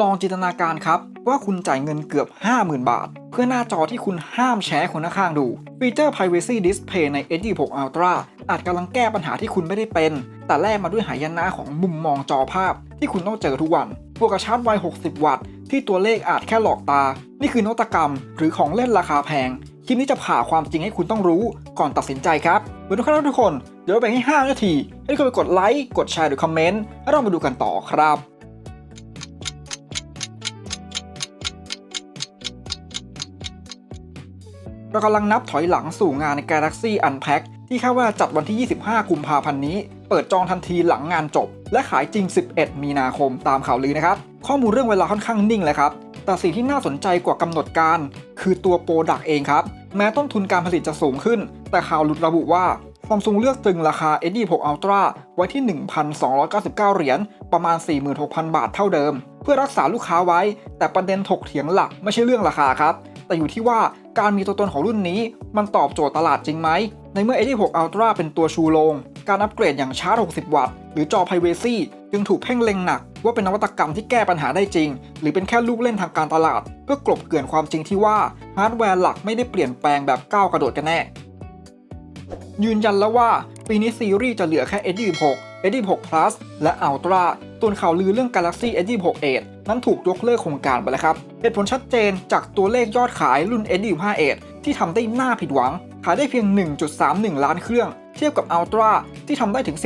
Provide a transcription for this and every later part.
ลองจินตนาการครับ ว่าคุณจ่ายเงินเกือบ 50,000 บาท เพื่อหน้าจอที่คุณห้ามแชร์คนข้างดู ฟีเจอร์ Privacy Display ใน S26 Ultra อาจกำลังแก้ปัญหาที่คุณไม่ได้เป็น แต่แลกมาด้วยหายนะของมุมมองจอภาพ ที่คุณต้องเจอทุกวันบวกกับชาร์จไว 60 วัตต์ ที่ตัวเลขอาจแค่หลอกตา นี่คือนวัตกรรม หรือของเล่นราคาแพง คลิปนี้จะผ่าความจริงให้คุณต้องรู้ก่อนตัดสินใจครับเหมือนทุกครั้งทุกคน เดี๋ยวเราแบ่งให้ 5 นาที ให้ทุกคนไปกดไลค์ กดแชร์หรือคอมเมนต์ แล้วเรามาดูกันต่อครับ เรากำลังนับถอยหลังสู่งานใน Galaxy Unpack ที่คาดว่าจัดวันที่ 25 กุมภาพันธ์นี้ เปิดจองทันทีหลังงานจบ และขายจริง 11 มีนาคมตามข่าวลือนะครับ ข้อมูลเรื่องเวลาค่อนข้างนิ่งเลยครับ แต่สิ่งที่น่าสนใจกว่ากำหนดการ คือตัวโปรดักเองครับ แม้ต้นทุนการผลิตจะสูงขึ้น แต่ข่าวหลุดระบุว่าซัมซุงเลือกตึงราคา S26 Ultra ไว้ที่ 1,299 เหรียญ ประมาณ 46,000 บาทเท่าเดิม เพื่อรักษาลูกค้าไว้ แต่ประเด็นถกเถียงหลักไม่ใช่เรื่องราคาครับ แต่อยู่ที่ว่าการมีตัวตนของรุ่นนี้ มันตอบโจทย์ตลาดจริงไหม ในเมื่อ S26 Ultra เป็นตัวชูโรง การอัปเกรดอย่างชาร์จ 60 วัตต์ หรือจอ Privacy จึงถูกเพ่งเล็งหนัก ว่าเป็นนวัตกรรมที่แก้ปัญหาได้จริง หรือเป็นแค่ลูกเล่นทางการตลาด เพื่อกลบเกลื่อนความจริงที่ว่าฮาร์ดแวร์หลักไม่ได้เปลี่ยนแปลงแบบก้าวกระโดดกันแน่ ยืนยันแล้วว่าปีนี้ซีรีส์จะเหลือแค่ S26 S26 Plus และ Ultra ส่วนข่าวลือเรื่อง Galaxy S26 Edge นั้นถูกยกเลิกโครงการไปแล้วครับ เหตุผลชัดเจนจากตัวเลขยอดขายรุ่น S25 Edge ที่ทำได้น่าผิดหวัง ขายได้เพียง 1.31 ล้านเครื่อง เทียบกับ Ultra ที่ทำได้ถึง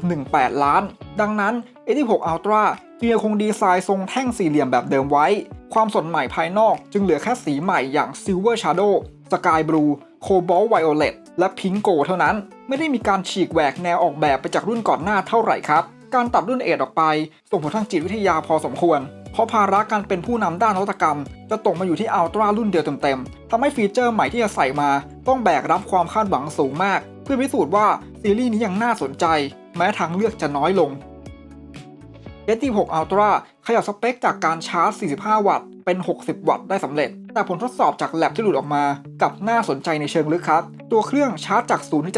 12.18 ล้าน ดังนั้น S26 Ultra ยังคงดีไซน์ทรงแท่งสี่เหลี่ยมแบบเดิมไว้ ความสดใหม่ภายนอกจึงเหลือแค่สีใหม่อย่าง Silver Shadow Sky Blue Cobalt Violet และ Pink Gold เท่านั้นไม่ได้มีการฉีกแหวกแนวออกแบบไปจากรุ่นก่อนหน้าเท่าไหร่ครับ การตัดรุ่นเอทออกไป ส่งผลทางจิตวิทยาพอสมควร เพราะภาระการเป็นผู้นำด้านนวัตกรรม จะตกมาอยู่ที่อัลตรารุ่นเดียวเต็มๆทำให้ฟีเจอร์ใหม่ที่จะใส่มา ต้องแบกรับความคาดหวังสูงมาก เพื่อพิสูจน์ว่าซีรีส์นี้ยังน่าสนใจ แม้ทางเลือกจะน้อยลง S26 Ultra ขยับสเปคจากการชาร์จ 45 วัตต์ เป็น 60 วัตต์ได้สำเร็จ แต่ผลทดสอบจากแลบที่หลุดออกมากับน่าสนใจในเชิงลึกครับ ตัวเครื่องชาร์จจาก0ถึง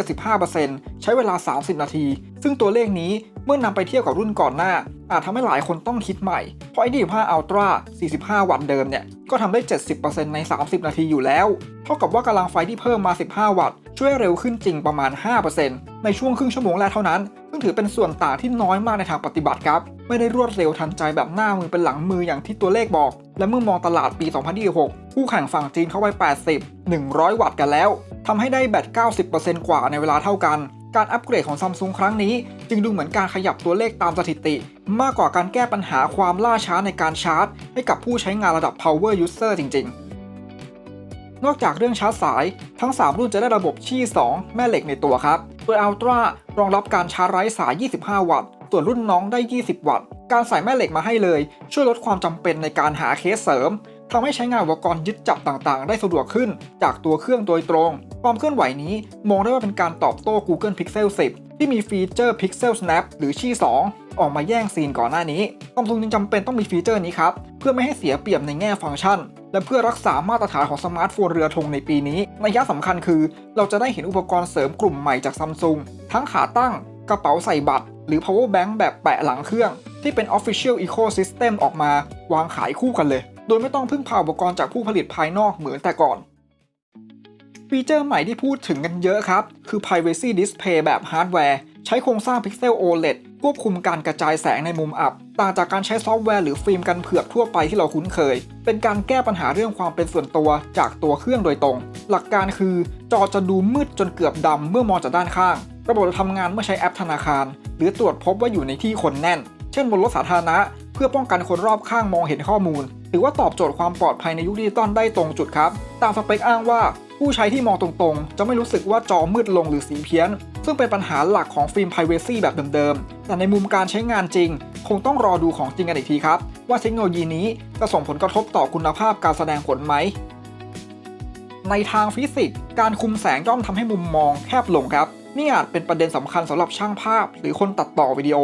75%ใช้เวลา 30 นาที ซึ่งตัวเลขนี้เมื่อนำไปเทียบกับรุ่นก่อนหน้า อาจทำให้หลายคนต้องคิดใหม่ เพราะ S25 Ultra 45 วัตต์เดิมเนี่ย ก็ทำได้ 70%ใน 30 นาทีอยู่แล้ว เท่ากับว่ากำลังไฟที่เพิ่มมา 15 วัตต์ช่วยเร็วขึ้นจริงประมาณ 5%ในช่วงครึ่งชั่วโมงแรกเท่านั้น ซึ่งถือเป็นส่วนต่างที่น้อยมากในทางปฏิบัติครับ ไม่ได้รวดเร็วทันใจแบบหน้ามือเป็นหลังมืออย่างที่ตัวเลขบอก และเมื่อมองตลาดปี 2026 คู่แข่งฝั่งจีนเข้าไป 80 100 วัตต์กันแล้วทำให้ได้แบต 90%กว่าในเวลาเท่ากัน การอัปเกรดของซัมซุงครั้งนี้ จึงดูเหมือนการขยับตัวเลขตามสถิติ มากกว่าการแก้ปัญหาความล่าช้าในการชาร์จ ให้กับผู้ใช้งานระดับ power user จริง ๆนอกจากเรื่องชาร์จสาย ทั้ง 3 รุ่นจะได้ระบบชี่ 2 แม่เหล็กในตัวครับ โดย Ultra รองรับการชาร์จไร้สาย 25 วัตต์ ส่วนรุ่นน้องได้ 20 วัตต์ การใส่แม่เหล็กมาให้เลย ช่วยลดความจำเป็นในการหาเคสเสริมทำให้ใช้งานอุปกรณ์ยึดจับต่างๆ ได้สะดวกขึ้น จากตัวเครื่องโดยตรง ความเคลื่อนไหวนี้มองได้ว่าเป็นการตอบโต้ Google Pixel 10 ที่มีฟีเจอร์ Pixel Snap หรือชี่ 2ออกมาแย่งซีนก่อนหน้านี้ซัมซุงจึงจำเป็นต้องมีฟีเจอร์นี้ครับ เพื่อไม่ให้เสียเปรียบในแง่ฟังก์ชัน และเพื่อรักษามาตรฐานของสมาร์ทโฟนเรือธงในปีนี้นัยยะสำคัญคือ เราจะได้เห็นอุปกรณ์เสริมกลุ่มใหม่จากซัมซุงทั้งขาตั้ง กระเป๋าใส่บัตร หรือ power bank แบบแปะหลังเครื่อง ที่เป็น official ecosystem ออกมาวางขายคู่กันเลย โดยไม่ต้องพึ่งพาอุปกรณ์จากผู้ผลิตภายนอกเหมือนแต่ก่อน ฟีเจอร์ใหม่ที่พูดถึงกันเยอะครับ คือ privacy display แบบฮาร์ดแวร์ ใช้โครงสร้าง Pixel OLED ควบคุมการกระจายแสงในมุมอับ ต่างจากการใช้ซอฟต์แวร์หรือฟิล์มกันเผือกทั่วไปที่เราคุ้นเคย เป็นการแก้ปัญหาเรื่องความเป็นส่วนตัวจากตัวเครื่องโดยตรง หลักการคือ จอจะดูมืดจนเกือบดำเมื่อมองจากด้านข้าง ระบบจะทำงานเมื่อใช้แอปธนาคาร หรือตรวจพบว่าอยู่ในที่คนแน่น เช่นบนรถสาธารณะ เพื่อป้องกันคนรอบข้างมองเห็นข้อมูล หรือว่าตอบโจทย์ความปลอดภัยในยุคดิจิตอลได้ตรงจุดครับ ตามสเปคอ้างว่าผู้ใช้ที่มองตรงๆ จะไม่รู้สึกว่าจอมืดลงหรือสีเพี้ยน ซึ่งเป็นปัญหาหลักของฟิล์ม Privacy แบบเดิมๆ แต่ในมุมการใช้งานจริง คงต้องรอดูของจริงกันอีกทีครับ ว่าเทคโนโลยีนี้จะส่งผลกระทบต่อคุณภาพการแสดงผลไหม ในทางฟิสิกส์การคุมแสงย่อมทำให้มุมมองแคบลงครับ นี่อาจเป็นประเด็นสำคัญสำหรับช่างภาพ หรือคนตัดต่อวิดีโอ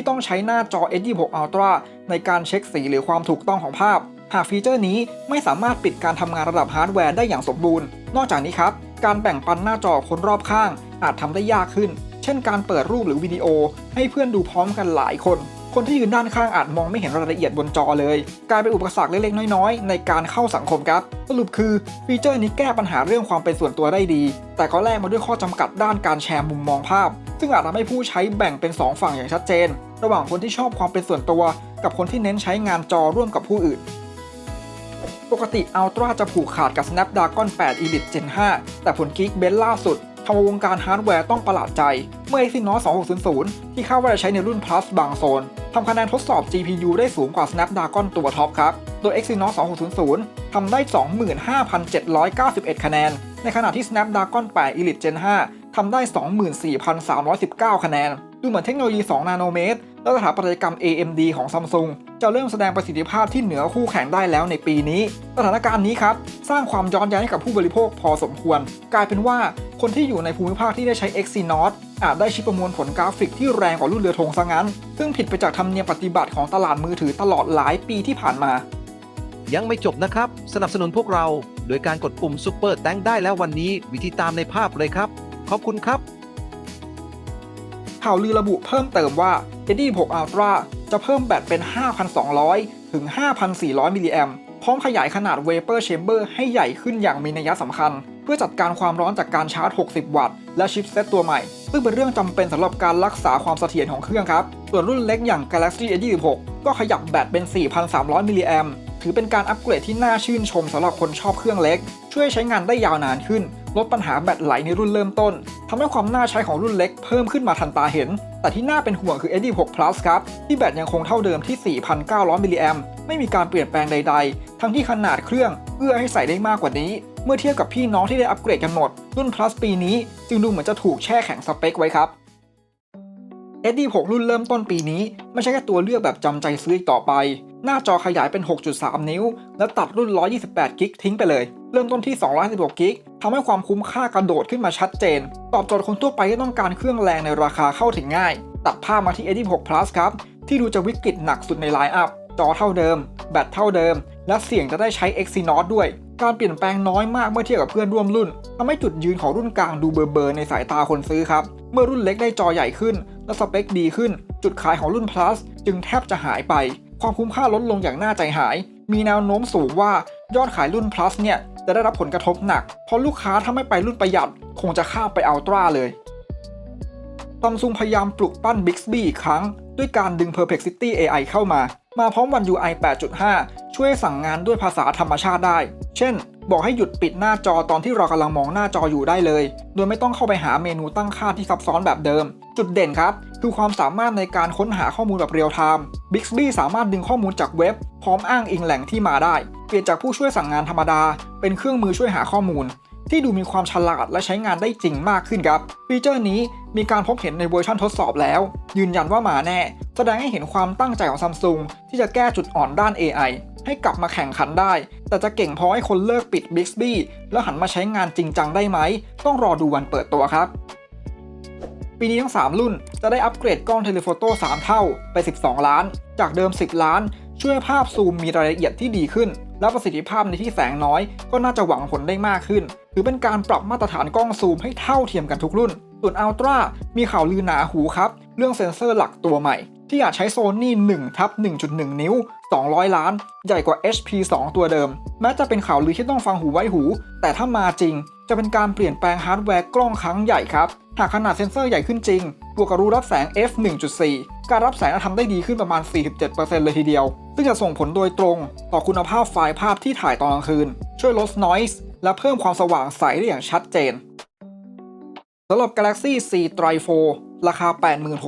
ที่ต้องใช้หน้าจอ S26 Ultra ในการเช็คสีหรือความถูกต้องของภาพ หากฟีเจอร์นี้ไม่สามารถปิดการทำงานระดับฮาร์ดแวร์ได้อย่างสมบูรณ์ นอกจากนี้ครับ การแบ่งปันหน้าจอคนรอบข้าง อาจทำได้ยากขึ้น เช่นการเปิดรูปหรือวิดีโอ ให้เพื่อนดูพร้อมกันหลายคนคนที่ยืนด้านข้างอาจมองไม่เห็นรายละเอียดบนจอเลย กลายเป็นอุปสรรคเล็กๆ น้อยๆ ในการเข้าสังคมครับ สรุปคือฟีเจอร์นี้แก้ปัญหาเรื่องความเป็นส่วนตัวได้ดี แต่ก็แลกมาด้วยข้อจำกัดด้านการแชร์มุมมองภาพ ซึ่งอาจทำให้ผู้ใช้แบ่งเป็น 2 ฝั่งอย่างชัดเจน ระหว่างคนที่ชอบความเป็นส่วนตัว กับคนที่เน้นใช้งานจอร่วมกับผู้อื่น ปกติ Ultra จะผูกขาดกับ Snapdragon 8 Elite Gen 5 แต่ผล Geekbench ล่าสุดทำวงการฮาร์ดแวร์ต้องประหลาดใจ เมื่อ Exynos 2600 ที่คาดว่าจะใช้ในรุ่น Plus บางโซนทำคะแนนทดสอบ GPU ได้สูงกว่า Snapdragon ตัวท็อปครับ โดย Exynos 2600 ทำได้ 25,791 คะแนน ในขณะที่ Snapdragon 8 Elite Gen 5 ทำได้ 24,319 คะแนน ดูเหมือนเทคโนโลยี 2 นาโนเมตร และสถาปัตยกรรม AMD ของ Samsung จะเริ่มแสดงประสิทธิภาพที่เหนือคู่แข่งได้แล้วในปีนี้ สถานการณ์นี้ครับ สร้างความย้อนแย้งให้กับผู้บริโภคพอสมควร กลายเป็นว่าคนที่อยู่ในภูมิภาคที่ได้ใช้ Exynos อาจได้ชิปประมวลผลกราฟิกที่แรงกว่ารุ่นเรือธงซะงั้น ซึ่งผิดไปจากธรรมเนียมปฏิบัติของตลาดมือถือตลอดหลายปีที่ผ่านมา ยังไม่จบนะครับ สนับสนุนพวกเรา โดยการกดปุ่ม Super t ตงได้แล้ววันนี้วิธีตามในภาพเลยครับ ขอบคุณครับ ข่าวลือระบุเพิ่มเติมว่า Eddy 6 Ultra จะเพิ่มแบตเป็น 5,200 ถึง 5,400 มิลลิแอมพร้อมขยายขนาด Vapor Chamber ให้ใหญ่ขึ้นอย่างมีนัยสำคัญ เพื่อจัดการความร้อนจากการชาร์จ 60 วัตต์ และชิปเซตตัวใหม่ ซึ่งเป็นเรื่องจำเป็นสำหรับการรักษาความเสถียรของเครื่องครับ ส่วนรุ่นเล็กอย่าง Galaxy S26 ก็ขยับแบตเป็น 4,300 มิลลิแอมถือเป็นการอัปเกรดที่น่าชื่นชมสำหรับคนชอบเครื่องเล็ก ช่วยใช้งานได้ยาวนานขึ้น ลดปัญหาแบตไหลในรุ่นเริ่มต้นทำให้ความน่าใช้ของรุ่นเล็กเพิ่มขึ้นมาทันตาเห็น แต่ที่น่าเป็นห่วงคือ S26 Plus ครับ ที่แบตยังคงเท่าเดิมที่ 4,900มิลลิแอมไม่มีการเปลี่ยนแปลงใด ๆ ทั้งที่ขนาดเครื่องเอื้อให้ใส่ได้มากกว่านี้ เมื่อเทียบกับพี่น้องที่ได้อัปเกรดกันหมด รุ่น Plus ปีนี้ จึงดูเหมือนจะถูกแช่แข็งสเปคไว้ครับ SD6 รุ่นเริ่มต้นปีนี้ ไม่ใช่แค่ตัวเลือกแบบจำใจซื้ออีกต่อไป หน้าจอขยายเป็น 6.3 นิ้ว และตัดรุ่น 128 กิกทิ้งไปเลย เริ่มต้นที่256กิก ทำให้ความคุ้มค่ากระโดดขึ้นมาชัดเจน ตอบโจทย์คนทั่วไปที่ต้องการเครื่องแรงในราคาเข้าถึงง่าย ตัดภาพมาที่ SD6 Plus ครับ ที่ดูจะวิกฤตหนักสุดในไลน์อัพ จอเท่าเดิม แบตเท่าเดิม และเสี่ยงจะได้ใช้ Exynos ด้วย การเปลี่ยนแปลงน้อยมากเมื่อเทียบกับเพื่อนร่วมรุ่นทำให้จุดยืนของรุ่นกลางดูเบอร์เบอร์ในสายตาคนซื้อครับ เมื่อรุ่นเล็กได้จอใหญ่ขึ้น และสเปคดีขึ้น จุดขายของรุ่น plus จึงแทบจะหายไป ความคุ้มค่าลดลงอย่างน่าใจหาย มีแนวโน้มสูงว่ายอดขายรุ่น plus เนี่ย จะได้รับผลกระทบหนัก เพราะลูกค้าถ้าไม่ไปรุ่นประหยัด คงจะข้ามไปอัลตร้าเลยซัมซุงพยายามปลุกปั้น Bixby อีกครั้ง ด้วยการดึง Perplexity AI เข้ามา มาพร้อมวัน UI 8.5 ช่วยสั่งงานด้วยภาษาธรรมชาติได้ เช่น บอกให้หยุดปิดหน้าจอตอนที่เรากำลังมองหน้าจออยู่ได้เลย โดยไม่ต้องเข้าไปหาเมนูตั้งค่าที่ซับซ้อนแบบเดิม จุดเด่นครับ คือความสามารถในการค้นหาข้อมูลแบบเรียลไทม์ Bixby สามารถดึงข้อมูลจากเว็บ พร้อมอ้างอิงแหล่งที่มาได้ เปลี่ยนจากผู้ช่วยสั่งงานธรรมดา เป็นเครื่องมือช่วยหาข้อมูล ที่ดูมีความฉลาดและใช้งานได้จริงมากขึ้นครับ ฟีเจอร์นี้มีการพบเห็นในเวอร์ชันทดสอบแล้ว ยืนยันว่ามาแน่ แสดงให้เห็นความตั้งใจของซัมซุงที่จะแก้จุดอ่อนด้าน AI ให้กลับมาแข่งขันได้ แต่จะเก่งพอให้คนเลิกปิด Bixby แล้วหันมาใช้งานจริงจังได้ไหม ต้องรอดูวันเปิดตัวครับ ปีนี้ทั้ง 3 รุ่นจะได้อัปเกรดกล้องเทเลโฟโต้ 3 เท่าไป 12 ล้าน จากเดิม 10 ล้าน ช่วยภาพซูมมีรายละเอียดที่ดีขึ้น และประสิทธิภาพในที่แสงน้อย ก็น่าจะหวังผลได้มากขึ้น ถือเป็นการปรับมาตรฐานกล้องซูมให้เท่าเทียมกันทุกรุ่น ส่วน Ultra มีข่าวลือหนาหูครับ เรื่องเซ็นเซอร์หลักตัวใหม่ ที่อยากใช้โซนี่1ทับ1.1 นิ้ว 200 ล้าน ใหญ่กว่า HP 2 ตัวเดิม แม้จะเป็นข่าวลือที่ต้องฟังหูไว้หู แต่ถ้ามาจริง จะเป็นการเปลี่ยนแปลงฮาร์ดแวร์กล้องครั้งใหญ่ครับ หากขนาดเซ็นเซอร์ใหญ่ขึ้นจริงบวกกับรูรับแสง f 1.4 การรับแสงจะทำได้ดีขึ้นประมาณ 47%เลยทีเดียว ซึ่งจะส่งผลโดยตรง ต่อคุณภาพไฟล์ภาพที่ถ่ายตอนกลางคืน ช่วยลด noise และเพิ่มความสว่างใสได้อย่างชัดเจนสำหรับ Galaxy C Tri 4 ราคา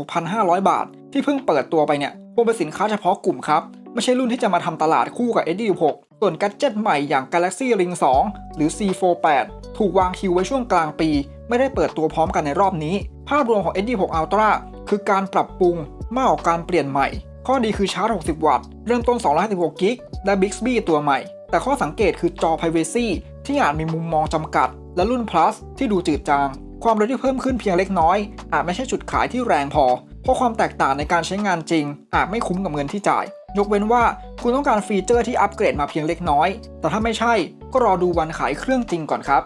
86,500 บาท ที่เพิ่งเปิดตัวไปเนี่ยคงเป็นสินค้าเฉพาะกลุ่มครับ ไม่ใช่รุ่นที่จะมาทำตลาดคู่กับ S26 ส่วนกัจเจตใหม่อย่าง Galaxy Ring 2 หรือ C48 ถูกวางคิวไว้ช่วงกลางปี ไม่ได้เปิดตัวพร้อมกันในรอบนี้ ภาพรวมของ S26 Ultra คือการปรับปรุงมากกว่าการเปลี่ยนใหม่ ข้อดีคือชาร์จ 60 วัตต์ เริ่มต้น 256 กิก และ Bixby ตัวใหม่ แต่ข้อสังเกตคือจอ Privacy ที่อาจมีมุมมองจำกัด และรุ่น Plus ที่ดูจืดจาง ความเร็วที่เพิ่มขึ้นเพียงเล็กน้อย อาจไม่ใช่จุดขายที่แรงพอ เพราะความแตกต่างในการใช้งานจริง อาจไม่คุ้มกับเงินที่จ่าย ยกเว้นว่าคุณต้องการฟีเจอร์ที่อัปเกรดมาเพียงเล็กน้อย แต่ถ้าไม่ใช่ก็รอดูวันขายเครื่องจริงก่อนครับ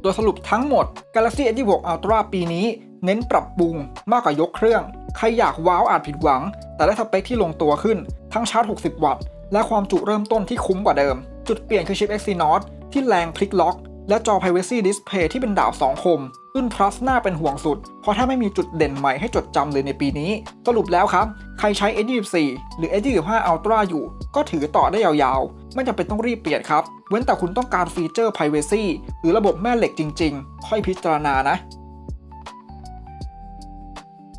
โดยสรุปทั้งหมด Galaxy S26 Ultra ปีนี้ เน้นปรับปรุงมากกว่ายกเครื่อง ใครอยากว้าวอาจผิดหวัง แต่ได้สเปคที่ลงตัวขึ้น ทั้งชาร์จ 60 วัตต์ และความจุเริ่มต้นที่คุ้มกว่าเดิม จุดเปลี่ยนคือชิป Exynos ที่แรงพลิกล็อก และจอ Privacy Display ที่เป็นดาว2คม รุ่น Plus น่าเป็นห่วงสุด เพราะถ้าไม่มีจุดเด่นใหม่ให้จดจำเลยในปีนี้ สรุปแล้วครับ ใครใช้ S24 หรือ S25 Ultra อยู่ ก็ถือต่อได้ยาวๆ ไม่จำเป็นต้องรีบเปลี่ยนครับ เว้นแต่คุณต้องการฟีเจอร์ Privacy หรือระบบแม่เหล็กจริง ๆ ค่อยพิจารณานะ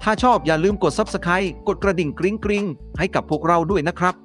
ถ้าชอบอย่าลืมกด Subscribe กดกระดิ่งกริ๊งกริ๊งให้กับพวกเราด้วยนะครับ